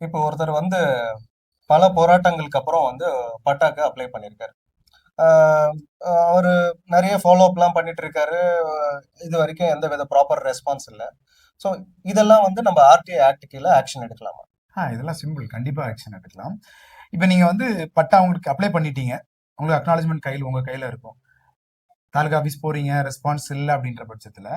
இப்போ ஒருத்தர் வந்து பல போராட்டங்களுக்கு அப்புறம் வந்து பட்டாக்கு அப்ளை பண்ணியிருக்காரு. அவர் நிறைய ஃபாலோ அப்லாம் பண்ணிட்டு இருக்காரு. இது வரைக்கும் எந்த வித ப்ராப்பர் ரெஸ்பான்ஸ் இல்லை. ஸோ இதெல்லாம் வந்து நம்ம ஆர்டிஐ ஆக்ட் கீழே ஆக்ஷன் எடுக்கலாமா? ஆ இதெல்லாம் சிம்பிள் கண்டிப்பாக ஆக்ஷன் எடுக்கலாம். இப்போ நீங்கள் வந்து பட்டா உங்களுக்கு அப்ளை பண்ணிட்டீங்க. உங்களுக்கு அக்னாலஜ்மெண்ட் கையில் உங்கள் கையில் இருக்கும். தாலுகா ஆஃபீஸ் போகிறீங்க ரெஸ்பான்ஸ் இல்லை அப்படின்ற பட்சத்தில்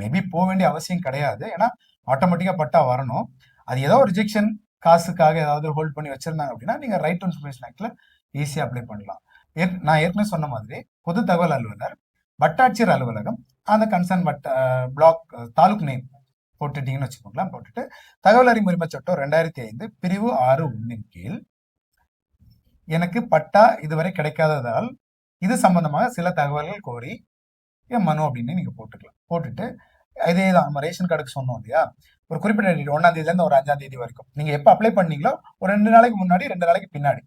மேபி போக வேண்டிய அவசியம் கிடையாது. ஏன்னா ஆட்டோமேட்டிக்காக பட்டா வரணும். அது ஏதோ ரிஜெக்ஷன் காசுக்காக ஏதாவது ஹோல்ட் பண்ணி வச்சிருந்தாங்க அப்படின்னா நீங்கள் ரைட் டு இன்ஃபர்மேஷன் ஆக்டில் ஈஸியாக அப்ளை பண்ணலாம். நான் ஏற்கனவே சொன்ன மாதிரி பொது தகவல் அலுவலர் வட்டாட்சியர் அலுவலகம் அந்த கன்சர்ன் வட்ட பிளாக் தாலுக் நேம் போட்டுட்டீங்கன்னு வச்சுக்கோங்களேன் போட்டுட்டு தகவல் அறிமுறை சட்டம் ரெண்டாயிரத்தி ஐந்து பிரிவு ஆறு ஒன்றின் கீழ் எனக்கு பட்டா இதுவரை கிடைக்காததால் இது சம்பந்தமாக சில தகவல்கள் கோரி என் மனு அப்படின்னு நீங்கள் போட்டுக்கலாம். போட்டுட்டு இதே தான் நம்ம ரேஷன் கார்டுக்கு சொன்னோம் இல்லையா? ஒரு குறிப்பிட்ட டேட் ஒன்றாம் தேதியிலேருந்து ஒரு அஞ்சாம் தேதி வரைக்கும். நீங்கள் எப்போ அப்ளை பண்ணீங்களோ ஒரு ரெண்டு நாளைக்கு முன்னாடி ரெண்டு நாளைக்கு பின்னாடி.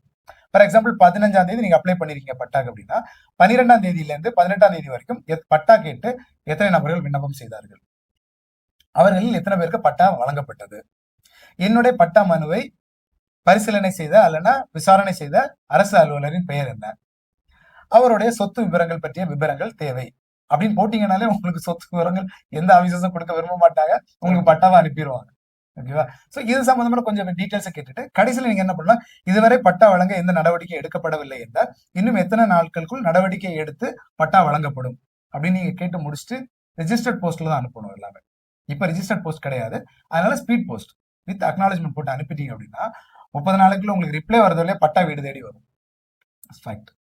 ஃபார் எக்ஸாம்பிள் பதினஞ்சாம் தேதி நீங்க அப்ளை பண்ணிருக்கீங்க பட்டாக்கு அப்படின்னா பன்னிரெண்டாம் தேதியிலேருந்து பதினெட்டாம் தேதி வரைக்கும் எத்- பட்டா கேட்டு எத்தனை நபர்கள் விண்ணப்பம் செய்தார்கள்? அவர்களில் எத்தனை பேருக்கு பட்டா வழங்கப்பட்டது? என்னுடைய பட்டா மனுவை பரிசீலனை செய்த அல்லனா விசாரணை செய்த அரசு அலுவலரின் பெயர் என்ன? அவருடைய சொத்து விவரங்கள் பற்றிய விவரங்கள் தேவை. அப்படின்னு போட்டீங்கனாலே உங்களுக்கு சொத்து விவரங்கள் எந்த ஆபீசர்ஸும் கொடுக்க விரும்ப மாட்டாங்க. உங்களுக்கு பட்டாவை அனுப்பிடுவாங்க ஓகேவா ஸோ இது சம்பந்தமான கொஞ்சம் டீட்டெயில்ஸை கேட்டுட்டு கடைசியில் நீங்க என்ன பண்ணலாம்? இதுவரை பட்டா வழங்க எந்த நடவடிக்கை எடுக்கப்படவில்லை என்றால் இன்னும் எத்தனை நாட்களுக்குள் நடவடிக்கை எடுத்து பட்டா வழங்கப்படும்? அப்படின்னு நீங்க கேட்டு முடிச்சுட்டு ரிஜிஸ்டர்ட் போஸ்ட்ல தான் அனுப்பணும் எல்லாமே. இப்போ ரிஜிஸ்டர்ட் போஸ்ட் கிடையாது. அதனால ஸ்பீட் போஸ்ட் வித் அக்னாலஜ்மெண்ட் போட்டு அனுப்பிட்டீங்க அப்படின்னா முப்பது நாளைக்குள்ள உங்களுக்கு ரிப்ளை வரதுல பட்டா வீடு தேடி வரும். ஃபேக்ட்